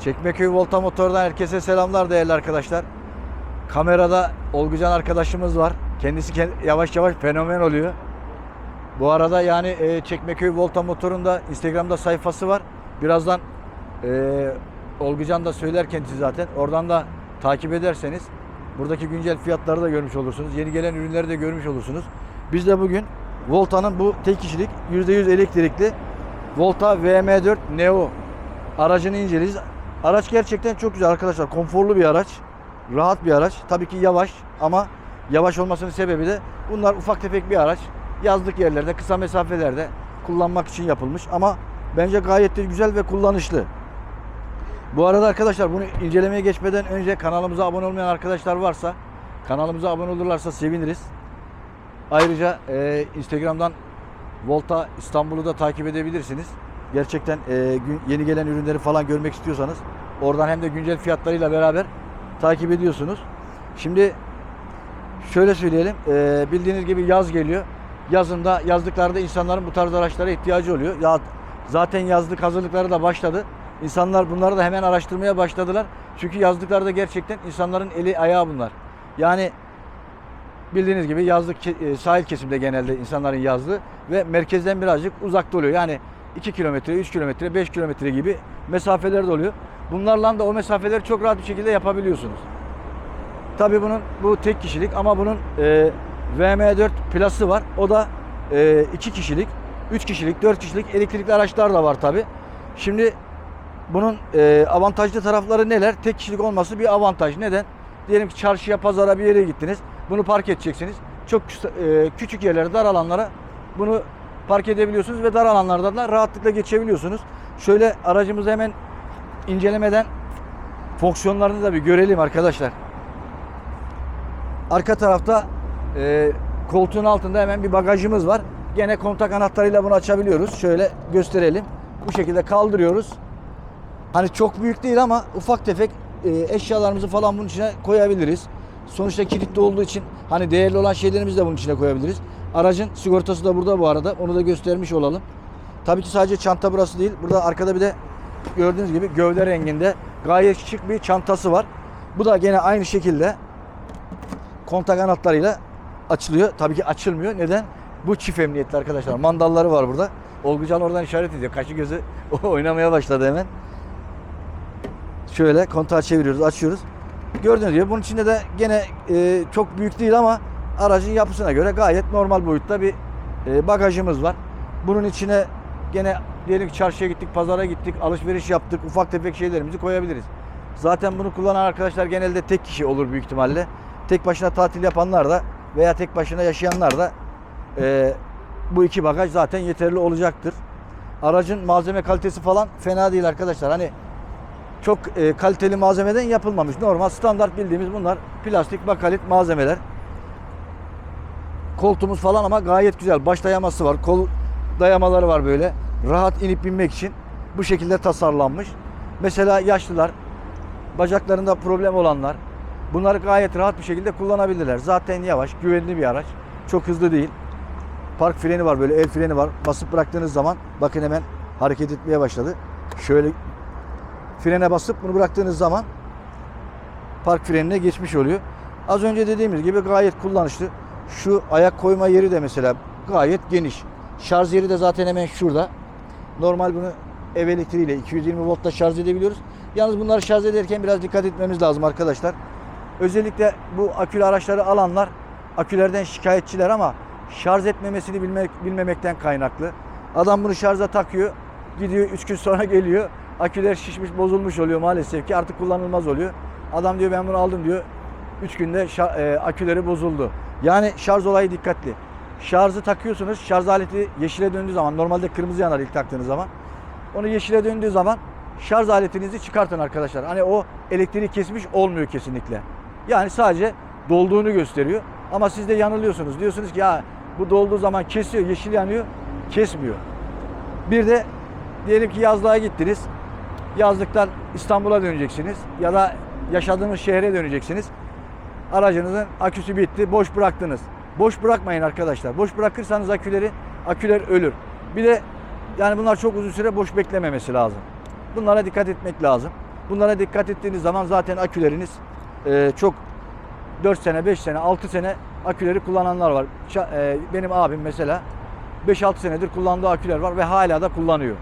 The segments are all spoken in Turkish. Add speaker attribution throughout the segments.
Speaker 1: Çekmeköy Volta Motor'dan herkese selamlar değerli arkadaşlar. Kamerada Olgucan arkadaşımız var. Kendisi ke- yavaş yavaş fenomen oluyor. Bu arada yani e, Çekmeköy Volta Motor'un da Instagram'da sayfası var. Birazdan e, Olgucan da söyler kendisi zaten. Oradan da takip ederseniz buradaki güncel fiyatları da görmüş olursunuz. Yeni gelen ürünleri de görmüş olursunuz. Biz de bugün Volta'nın bu tek kişilik %100 elektrikli Volta VM4 Neo aracını inceleyeceğiz. Araç gerçekten çok güzel arkadaşlar. Konforlu bir araç. Rahat bir araç. Tabii ki yavaş ama yavaş olmasının sebebi de bunlar ufak tefek bir araç. Yazlık yerlerde, kısa mesafelerde kullanmak için yapılmış ama bence gayet de güzel ve kullanışlı. Bu arada arkadaşlar bunu incelemeye geçmeden önce kanalımıza abone olmayan arkadaşlar varsa kanalımıza abone olurlarsa seviniriz. Ayrıca e, Instagram'dan Volta İstanbul'u da takip edebilirsiniz. Gerçekten e, yeni gelen ürünleri falan görmek istiyorsanız oradan hem de güncel fiyatlarıyla beraber takip ediyorsunuz. Şimdi şöyle söyleyelim. e, bildiğiniz gibi yaz geliyor. Yazında yazlıklarda insanların bu tarz araçlara ihtiyacı oluyor. Ya zaten yazlık hazırlıkları da başladı. İnsanlar bunları da hemen araştırmaya başladılar. Çünkü yazlıklarda gerçekten insanların eli ayağı bunlar. Yani bildiğiniz gibi yazlık e, sahil kesimde genelde insanların yazlığı ve merkezden birazcık uzakta oluyor. Yani 2 kilometre, 3 kilometre, 5 kilometre gibi mesafeler de oluyor. Bunlarla da o mesafeleri çok rahat bir şekilde yapabiliyorsunuz. Tabii bunun bu tek kişilik ama bunun e, VM4 Plus'ı var. O da 2 kişilik, 3 kişilik, 4 kişilik elektrikli araçlar da var tabii. Şimdi bunun e, avantajlı tarafları neler? Tek kişilik olması bir avantaj. Neden? Diyelim ki çarşıya, pazara bir yere gittiniz. Bunu park edeceksiniz. Çok e, küçük yerlere, dar alanlara bunu park edebiliyorsunuz ve dar alanlardan da rahatlıkla geçebiliyorsunuz. Şöyle aracımızı hemen incelemeden fonksiyonlarını da bir görelim arkadaşlar. Arka tarafta e, koltuğun altında hemen bir bagajımız var. Gene kontak anahtarıyla bunu açabiliyoruz. Şöyle gösterelim. Bu şekilde kaldırıyoruz. Hani çok büyük değil ama ufak tefek e, eşyalarımızı falan bunun içine koyabiliriz. Sonuçta kilitli olduğu için hani değerli olan şeylerimizi de bunun içine koyabiliriz. Aracın sigortası da burada bu arada. Onu da göstermiş olalım. Tabii ki sadece çanta burası değil. Burada arkada bir de gördüğünüz gibi gövde renginde gayet şık bir çantası var. Bu da gene aynı şekilde kontak anahtarıyla açılıyor. Tabii ki açılmıyor. Neden? Bu çift emniyetli arkadaşlar. Mandalları var burada. Olgucan oradan işaret ediyor. Kaşı gözü oynamaya başladı hemen. Şöyle kontağı çeviriyoruz, açıyoruz. Gördüğünüz gibi bunun içinde de gene e, çok büyük değil ama aracın yapısına göre gayet normal boyutta bir e, bagajımız var. Bunun içine gene diyelim ki çarşıya gittik, pazara gittik, alışveriş yaptık, ufak tefek şeylerimizi koyabiliriz. Zaten bunu kullanan arkadaşlar genelde tek kişi olur büyük ihtimalle. Tek başına tatil yapanlar da veya tek başına yaşayanlar da e, bu iki bagaj zaten yeterli olacaktır. Aracın malzeme kalitesi falan fena değil arkadaşlar. Hani çok e, kaliteli malzemeden yapılmamış. Normal standart bildiğimiz bunlar plastik bakalit malzemeler. Koltuğumuz falan ama gayet güzel. Baş dayaması var. Kol dayamaları var böyle. Rahat inip binmek için bu şekilde tasarlanmış. Mesela yaşlılar, bacaklarında problem olanlar bunları gayet rahat bir şekilde kullanabilirler. Zaten yavaş, güvenli bir araç. Çok hızlı değil. Park freni var böyle el freni var. Basıp bıraktığınız zaman bakın hemen hareket etmeye başladı. Şöyle frene basıp bunu bıraktığınız zaman park frenine geçmiş oluyor. Az önce dediğimiz gibi gayet kullanışlı. Şu ayak koyma yeri de mesela gayet geniş. Şarj yeri de zaten hemen şurada. Normal bunu ev elektriğiyle 220 voltta şarj edebiliyoruz. Yalnız bunları şarj ederken biraz dikkat etmemiz lazım arkadaşlar. Özellikle bu akülü araçları alanlar akülerden şikayetçiler ama şarj etmemesini bilmek, bilmemekten kaynaklı. Adam bunu şarja takıyor. Gidiyor 3 gün sonra geliyor. Aküler şişmiş bozulmuş oluyor maalesef ki artık kullanılmaz oluyor. Adam diyor ben bunu aldım diyor. 3 günde e, aküleri bozuldu. Yani şarj olayı dikkatli. Şarjı takıyorsunuz. Şarj aleti yeşile döndüğü zaman normalde kırmızı yanar ilk taktığınız zaman. Onu yeşile döndüğü zaman şarj aletinizi çıkartın arkadaşlar. Hani o elektriği kesmiş olmuyor kesinlikle. Yani sadece dolduğunu gösteriyor. Ama siz de yanılıyorsunuz. Diyorsunuz ki ya bu dolduğu zaman kesiyor, yeşil yanıyor. Kesmiyor. Bir de diyelim ki yazlığa gittiniz. Yazlıktan İstanbul'a döneceksiniz ya da yaşadığınız şehre döneceksiniz. Aracınızın aküsü bitti, boş bıraktınız. Boş bırakmayın arkadaşlar. Boş bırakırsanız aküleri, aküler ölür. Bir de yani bunlar çok uzun süre boş beklememesi lazım. Bunlara dikkat etmek lazım. Bunlara dikkat ettiğiniz zaman zaten aküleriniz e, çok 4 sene, 5 sene, 6 sene aküleri kullananlar var. E, benim abim mesela 5-6 senedir kullandığı aküler var ve hala da kullanıyor.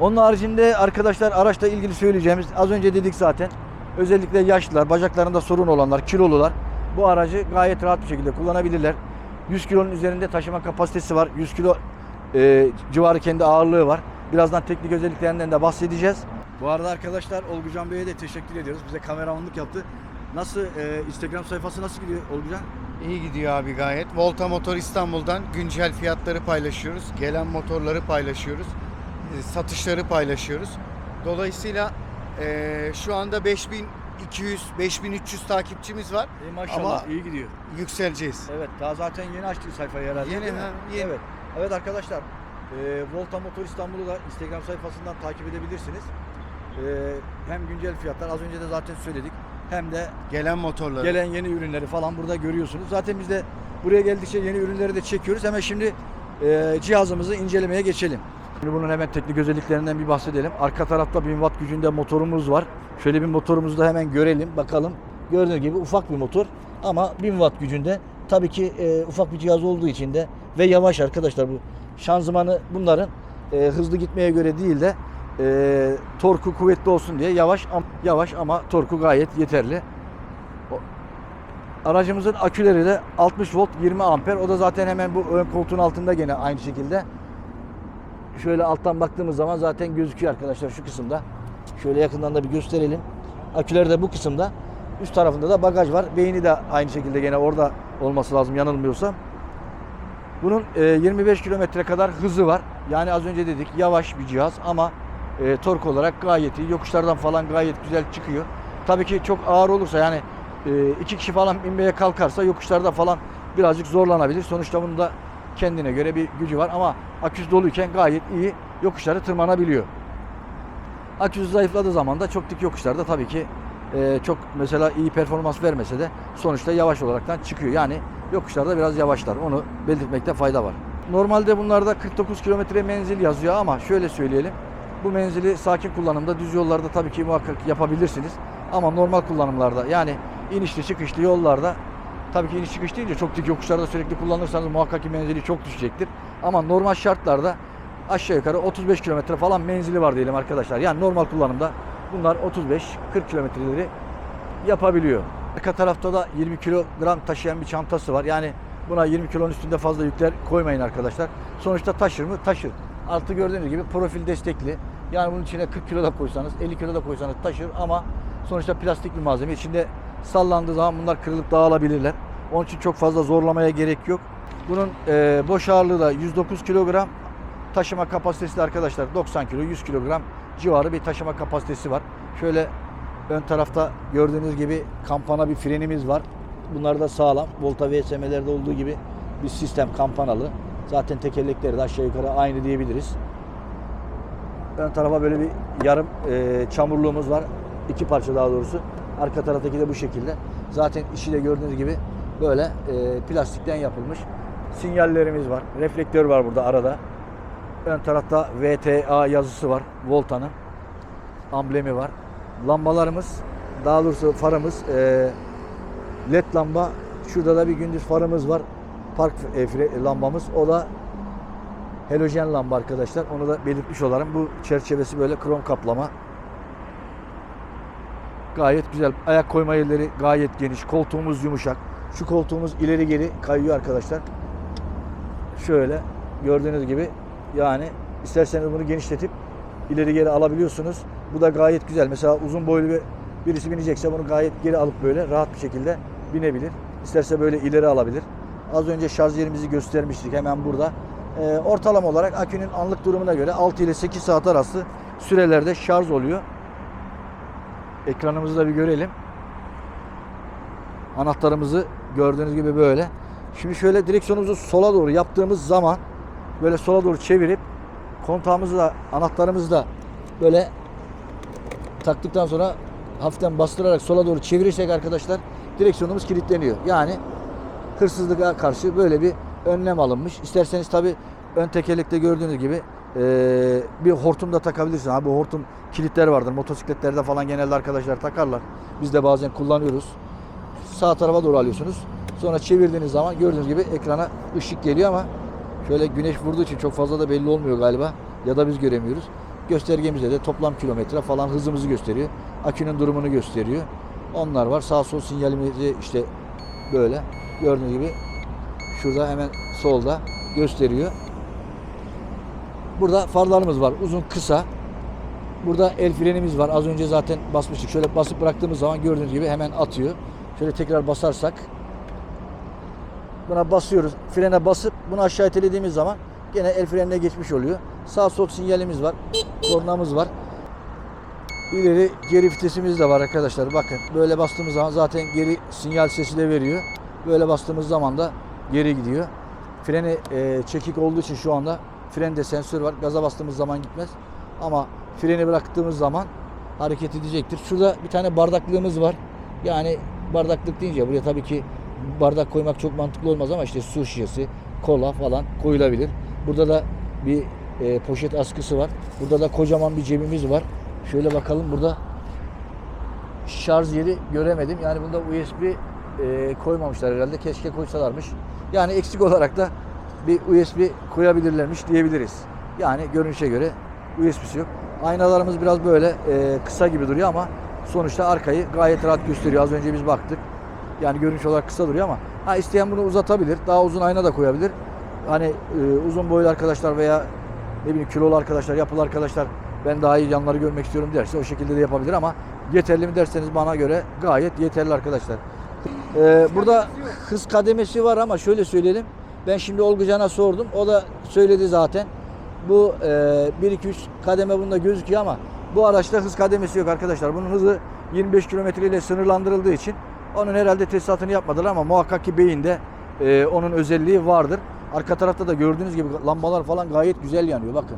Speaker 1: Onun haricinde arkadaşlar araçla ilgili söyleyeceğimiz az önce dedik zaten. Özellikle yaşlılar, bacaklarında sorun olanlar, kilolular bu aracı gayet rahat bir şekilde kullanabilirler. 100 kilonun üzerinde taşıma kapasitesi var. 100 kilo e, civarı kendi ağırlığı var. Birazdan teknik özelliklerinden de bahsedeceğiz. Bu arada arkadaşlar Olgucan Bey'e de teşekkür ediyoruz. Bize kameramanlık yaptı. Nasıl e, Instagram sayfası nasıl gidiyor Olgucan?
Speaker 2: İyi gidiyor abi gayet. Volta Motor İstanbul'dan güncel fiyatları paylaşıyoruz. Gelen motorları paylaşıyoruz. e, Satışları paylaşıyoruz. Dolayısıyla e, şu anda 5200 5300 takipçimiz var.
Speaker 1: İyi maşallah
Speaker 2: Ama-
Speaker 1: iyi gidiyor.
Speaker 2: Yükseleceğiz.
Speaker 1: Evet daha zaten yeni açtığı sayfayı herhalde.
Speaker 2: Yeni,
Speaker 1: değil mi?
Speaker 2: ha, yeni.
Speaker 1: Evet. Evet arkadaşlar e, Volta Motor İstanbul'u da Instagram sayfasından takip edebilirsiniz. E, hem güncel fiyatlar az önce de zaten söyledik. Hem de
Speaker 2: Gelen motorları.
Speaker 1: gelen yeni ürünleri falan burada görüyorsunuz. Zaten biz de buraya geldikçe yeni ürünleri de çekiyoruz. Hemen şimdi e, cihazımızı incelemeye geçelim. Şimdi bunun hemen teknik özelliklerinden bir bahsedelim. Arka tarafta 1000 watt gücünde motorumuz var. Şöyle bir motorumuzu da hemen görelim, bakalım. Gördüğünüz gibi ufak bir motor ama 1000 watt gücünde. Tabii ki e, ufak bir cihaz olduğu için de ve yavaş arkadaşlar bu şanzımanı bunların e, hızlı gitmeye göre değil de e, torku kuvvetli olsun diye yavaş am- yavaş ama torku gayet yeterli. Aracımızın aküleri de 60 volt 20 amper. O da zaten hemen bu ön koltuğun altında gene aynı şekilde. Şöyle alttan baktığımız zaman zaten gözüküyor arkadaşlar şu kısımda. Şöyle yakından da bir gösterelim. Aküler de bu kısımda. Üst tarafında da bagaj var. Beyni de aynı şekilde gene orada olması lazım yanılmıyorsam. Bunun e, 25 kilometre kadar hızı var. Yani az önce dedik yavaş bir cihaz ama e, tork olarak gayet iyi. Yokuşlardan falan gayet güzel çıkıyor. Tabii ki çok ağır olursa yani e, iki kişi falan binmeye kalkarsa yokuşlarda falan birazcık zorlanabilir. Sonuçta bunun da kendine göre bir gücü var ama aküsü doluyken gayet iyi yokuşları tırmanabiliyor. Aküsü zayıfladığı zaman da çok dik yokuşlarda tabii ki e, çok mesela iyi performans vermese de sonuçta yavaş olaraktan çıkıyor. Yani yokuşlarda biraz yavaşlar. Onu belirtmekte fayda var. Normalde bunlarda 49 kilometre menzil yazıyor ama şöyle söyleyelim. Bu menzili sakin kullanımda düz yollarda tabii ki muhakkak yapabilirsiniz. Ama normal kullanımlarda yani inişli çıkışlı yollarda tabii ki iniş çıkış deyince çok dik yokuşlarda sürekli kullanırsanız muhakkak ki menzili çok düşecektir. Ama normal şartlarda aşağı yukarı 35 kilometre falan menzili var diyelim arkadaşlar. Yani normal kullanımda bunlar 35-40 kilometreleri yapabiliyor. Arka tarafta da 20 kilogram taşıyan bir çantası var. Yani buna 20 kilonun üstünde fazla yükler koymayın arkadaşlar. Sonuçta taşır mı? Taşır. Altı gördüğünüz gibi profil destekli. Yani bunun içine 40 kilo da koysanız, 50 kilo da koysanız taşır ama sonuçta plastik bir malzeme. İçinde sallandığı zaman bunlar kırılıp dağılabilirler. Onun için çok fazla zorlamaya gerek yok. Bunun e, boş ağırlığı da 109 kilogram. Taşıma kapasitesi de arkadaşlar 90 kilo, 100 kilogram civarı bir taşıma kapasitesi var. Şöyle ön tarafta gördüğünüz gibi kampana bir frenimiz var. Bunlar da sağlam. Volta VSM'lerde olduğu gibi bir sistem kampanalı. Zaten tekerlekleri de aşağı yukarı aynı diyebiliriz. Ön tarafa böyle bir yarım e, çamurluğumuz var. İki parça daha doğrusu. Arka taraftaki de bu şekilde. Zaten işi de gördüğünüz gibi böyle e, plastikten yapılmış. Sinyallerimiz var. Reflektör var burada arada. Ön tarafta VTA yazısı var. Volta'nın amblemi var. Lambalarımız, daha doğrusu farımız e, led lamba. Şurada da bir gündüz farımız var. Park e, lambamız. O da halojen lamba arkadaşlar. Onu da belirtmiş olalım. Bu çerçevesi böyle krom kaplama. Gayet güzel. Ayak koyma yerleri gayet geniş. Koltuğumuz yumuşak. Şu koltuğumuz ileri geri kayıyor arkadaşlar. Şöyle gördüğünüz gibi yani isterseniz bunu genişletip ileri geri alabiliyorsunuz. Bu da gayet güzel. Mesela uzun boylu bir birisi binecekse bunu gayet geri alıp böyle rahat bir şekilde binebilir. İsterse böyle ileri alabilir. Az önce şarj yerimizi göstermiştik hemen burada. Ee, ortalama olarak akünün anlık durumuna göre 6 ile 8 saat arası sürelerde şarj oluyor. Ekranımızı da bir görelim. Anahtarımızı gördüğünüz gibi böyle. Şimdi şöyle direksiyonumuzu sola doğru yaptığımız zaman böyle sola doğru çevirip kontağımızı da anahtarımızı da böyle taktıktan sonra hafiften bastırarak sola doğru çevirirsek arkadaşlar direksiyonumuz kilitleniyor. Yani hırsızlığa karşı böyle bir önlem alınmış. İsterseniz tabi ön tekerlekte gördüğünüz gibi e, bir hortum da takabilirsin. Ha, bu hortum kilitler vardır. Motosikletlerde falan genelde arkadaşlar takarlar. Biz de bazen kullanıyoruz. Sağ tarafa doğru alıyorsunuz. Sonra çevirdiğiniz zaman gördüğünüz gibi ekrana ışık geliyor ama şöyle güneş vurduğu için çok fazla da belli olmuyor galiba. Ya da biz göremiyoruz. Göstergemizde de toplam kilometre falan hızımızı gösteriyor. Akünün durumunu gösteriyor. Onlar var. Sağ sol sinyalimizi işte böyle gördüğünüz gibi şurada hemen solda gösteriyor. Burada farlarımız var. Uzun kısa. Burada el frenimiz var. Az önce zaten basmıştık. Şöyle basıp bıraktığımız zaman gördüğünüz gibi hemen atıyor. Şöyle tekrar basarsak buna basıyoruz. Frene basıp bunu aşağı itelediğimiz zaman gene el frenine geçmiş oluyor. Sağ sol sinyalimiz var. Kornamız var. İleri geri vitesimiz de var arkadaşlar. Bakın böyle bastığımız zaman zaten geri sinyal sesi de veriyor. Böyle bastığımız zaman da geri gidiyor. Freni e, çekik olduğu için şu anda frende sensör var. Gaza bastığımız zaman gitmez. Ama freni bıraktığımız zaman hareket edecektir. Şurada bir tane bardaklığımız var. Yani bardaklık deyince buraya tabii ki bardak koymak çok mantıklı olmaz ama işte su şişesi, kola falan koyulabilir. Burada da bir e, poşet askısı var. Burada da kocaman bir cebimiz var. Şöyle bakalım burada şarj yeri göremedim. Yani bunda USB e, koymamışlar herhalde. Keşke koysalarmış. Yani eksik olarak da bir USB koyabilirlermiş diyebiliriz. Yani görünüşe göre USB'si yok. Aynalarımız biraz böyle e, kısa gibi duruyor ama sonuçta arkayı gayet rahat gösteriyor. Az önce biz baktık. Yani görünüş olarak kısa duruyor ama ha isteyen bunu uzatabilir. Daha uzun ayna da koyabilir. Hani e, uzun boylu arkadaşlar veya ne bileyim kilolu arkadaşlar, yapılı arkadaşlar ben daha iyi yanları görmek istiyorum derse o şekilde de yapabilir ama yeterli mi derseniz bana göre gayet yeterli arkadaşlar. Ee, burada hız kademesi var ama şöyle söyleyelim. Ben şimdi Olgucan'a sordum. O da söyledi zaten. Bu e, 1 2 3 kademe bunda gözüküyor ama bu araçta hız kademesi yok arkadaşlar. Bunun hızı 25 kilometre ile sınırlandırıldığı için onun herhalde tesisatını yapmadılar ama muhakkak ki beyinde e, onun özelliği vardır. Arka tarafta da gördüğünüz gibi lambalar falan gayet güzel yanıyor bakın.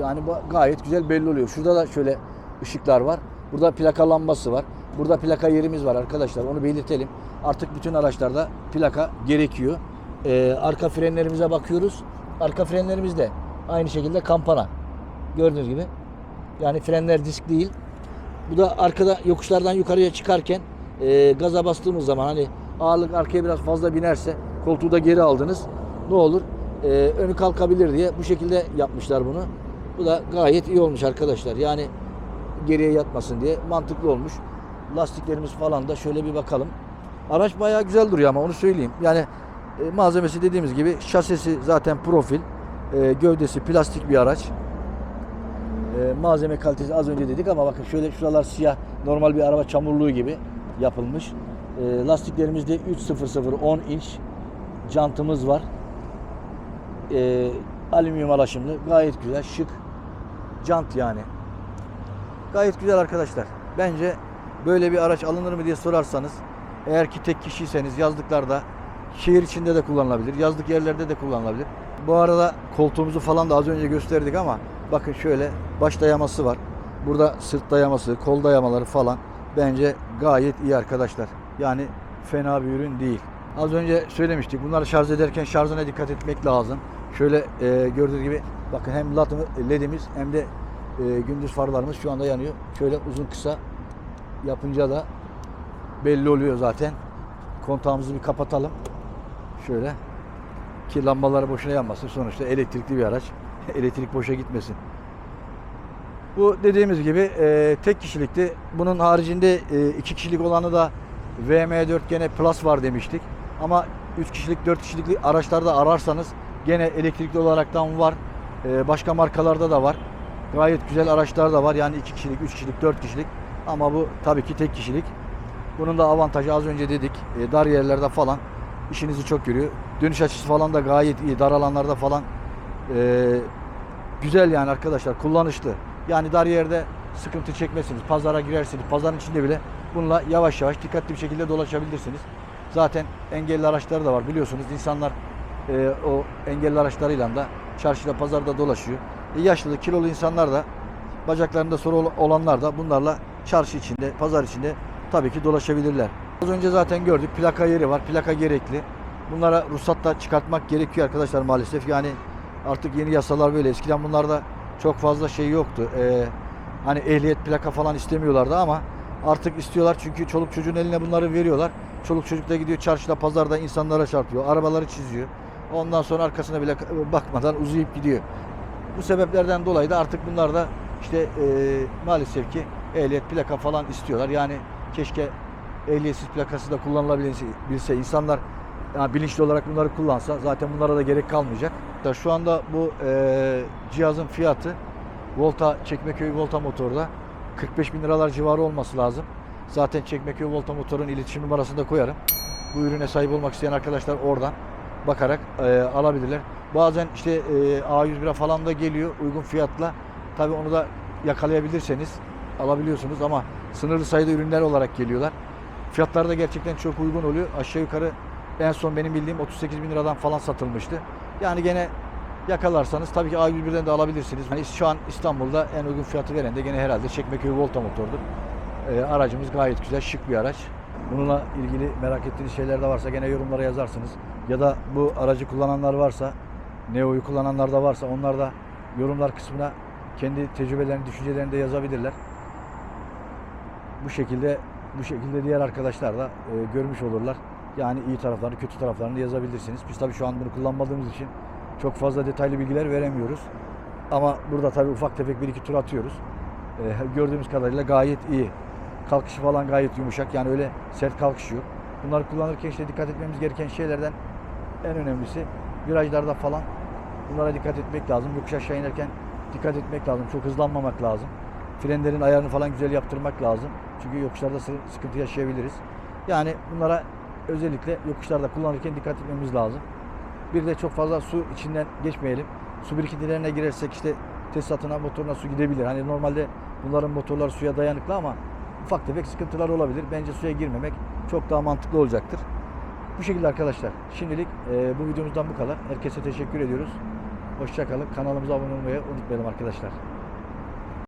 Speaker 1: Yani gayet güzel belli oluyor. Şurada da şöyle ışıklar var. Burada plaka lambası var. Burada plaka yerimiz var arkadaşlar. Onu belirtelim. Artık bütün araçlarda plaka gerekiyor. Ee, arka frenlerimize bakıyoruz. Arka frenlerimiz de aynı şekilde kampana. Gördüğünüz gibi. Yani frenler disk değil. Bu da arkada yokuşlardan yukarıya çıkarken e, gaza bastığımız zaman hani ağırlık arkaya biraz fazla binerse koltuğu da geri aldınız. Ne olur? E, önü kalkabilir diye bu şekilde yapmışlar bunu. Bu da gayet iyi olmuş arkadaşlar. Yani geriye yatmasın diye mantıklı olmuş. Lastiklerimiz falan da şöyle bir bakalım. Araç bayağı güzel duruyor ama onu söyleyeyim. Yani e, malzemesi dediğimiz gibi şasisi zaten profil. E, gövdesi plastik bir araç. E, malzeme kalitesi az önce dedik ama bakın şöyle şuralar siyah normal bir araba çamurluğu gibi yapılmış. E, lastiklerimizde 300 10 inç jantımız var. E, alüminyum alaşımlı gayet güzel şık jant yani. Gayet güzel arkadaşlar. Bence böyle bir araç alınır mı diye sorarsanız eğer ki tek kişiyseniz yazlıklarda şehir içinde de kullanılabilir. Yazlık yerlerde de kullanılabilir. Bu arada koltuğumuzu falan da az önce gösterdik ama bakın şöyle baş dayaması var. Burada sırt dayaması, kol dayamaları falan bence gayet iyi arkadaşlar. Yani fena bir ürün değil. Az önce söylemiştik. Bunları şarj ederken şarjına dikkat etmek lazım. Şöyle e, gördüğünüz gibi bakın hem ledimiz hem de e, gündüz farlarımız şu anda yanıyor. Şöyle uzun kısa yapınca da belli oluyor zaten. Kontağımızı bir kapatalım. Şöyle ki lambalar boşuna yanmasın. Sonuçta elektrikli bir araç. Elektrik boşa gitmesin. Bu dediğimiz gibi e, tek kişilikti. Bunun haricinde e, iki kişilik olanı da VM4 gene Plus var demiştik. Ama 3 kişilik 4 kişilikli araçlarda ararsanız gene elektrikli olaraktan var. E, başka markalarda da var. Gayet güzel araçlar da var. Yani 2 kişilik, 3 kişilik, 4 kişilik. Ama bu tabii ki tek kişilik. Bunun da avantajı az önce dedik. e, dar yerlerde falan işinizi çok görüyor. Dönüş açısı falan da gayet iyi. Dar alanlarda falan e, güzel yani arkadaşlar. Kullanışlı. Yani dar yerde sıkıntı çekmezsiniz. Pazara girersiniz. Pazarın içinde bile bununla yavaş yavaş dikkatli bir şekilde dolaşabilirsiniz. Zaten engelli araçları da var biliyorsunuz. İnsanlar e, o engelli araçlarıyla da çarşıda pazarda dolaşıyor. E, yaşlı kilolu insanlar da bacaklarında sorun olanlar da bunlarla çarşı içinde, pazar içinde tabii ki dolaşabilirler. Az önce zaten gördük plaka yeri var. Plaka gerekli. Bunlara ruhsat da çıkartmak gerekiyor arkadaşlar maalesef. Yani Artık yeni yasalar böyle. Eskiden bunlarda çok fazla şey yoktu. Ee, hani ehliyet plaka falan istemiyorlardı ama artık istiyorlar çünkü çoluk çocuğun eline bunları veriyorlar. Çoluk çocuk da gidiyor çarşıda pazarda insanlara çarpıyor. Arabaları çiziyor. Ondan sonra arkasına bile bakmadan uzayıp gidiyor. Bu sebeplerden dolayı da artık bunlar da işte e, maalesef ki ehliyet plaka falan istiyorlar. Yani keşke ehliyetsiz plakası da kullanılabilse bilse insanlar yani bilinçli olarak bunları kullansa zaten bunlara da gerek kalmayacak. Da Şu anda bu e, cihazın fiyatı Volta Çekmeköy Volta motorda 45 bin liralar civarı olması lazım. Zaten Çekmeköy Volta motorun iletişim numarasını da koyarım. Bu ürüne sahip olmak isteyen arkadaşlar oradan bakarak e, alabilirler. Bazen işte e, A101'e falan da geliyor uygun fiyatla. Tabii onu da yakalayabilirseniz alabiliyorsunuz ama sınırlı sayıda ürünler olarak geliyorlar. Fiyatları da gerçekten çok uygun oluyor. Aşağı yukarı en son benim bildiğim 38 bin liradan falan satılmıştı. Yani gene yakalarsanız tabii ki A101'den de alabilirsiniz. Hani şu an İstanbul'da en uygun fiyatı veren de gene herhalde Çekmeköy Volta motordur. Ee, aracımız gayet güzel, şık bir araç. Bununla ilgili merak ettiğiniz şeyler de varsa gene yorumlara yazarsınız. Ya da bu aracı kullananlar varsa, Neo'yu kullananlar da varsa onlar da yorumlar kısmına kendi tecrübelerini, düşüncelerini de yazabilirler. Bu şekilde bu şekilde diğer arkadaşlar da e, görmüş olurlar. Yani iyi taraflarını, kötü taraflarını yazabilirsiniz. Biz tabii şu an bunu kullanmadığımız için çok fazla detaylı bilgiler veremiyoruz. Ama burada tabii ufak tefek bir iki tur atıyoruz. E, gördüğümüz kadarıyla gayet iyi. Kalkışı falan gayet yumuşak. Yani öyle sert kalkış yok. Bunları kullanırken işte dikkat etmemiz gereken şeylerden en önemlisi virajlarda falan bunlara dikkat etmek lazım. Yokuş aşağı inerken dikkat etmek lazım. Çok hızlanmamak lazım. Frenlerin ayarını falan güzel yaptırmak lazım. Çünkü yokuşlarda sı- sıkıntı yaşayabiliriz. Yani bunlara özellikle yokuşlarda kullanırken dikkat etmemiz lazım. Bir de çok fazla su içinden geçmeyelim. Su birikintilerine girersek işte tesisatına, motoruna su gidebilir. Hani normalde bunların motorları suya dayanıklı ama ufak tefek sıkıntılar olabilir. Bence suya girmemek çok daha mantıklı olacaktır. Bu şekilde arkadaşlar. Şimdilik e, bu videomuzdan bu kadar. Herkese teşekkür ediyoruz. Hoşçakalın. Kanalımıza abone olmayı unutmayalım arkadaşlar.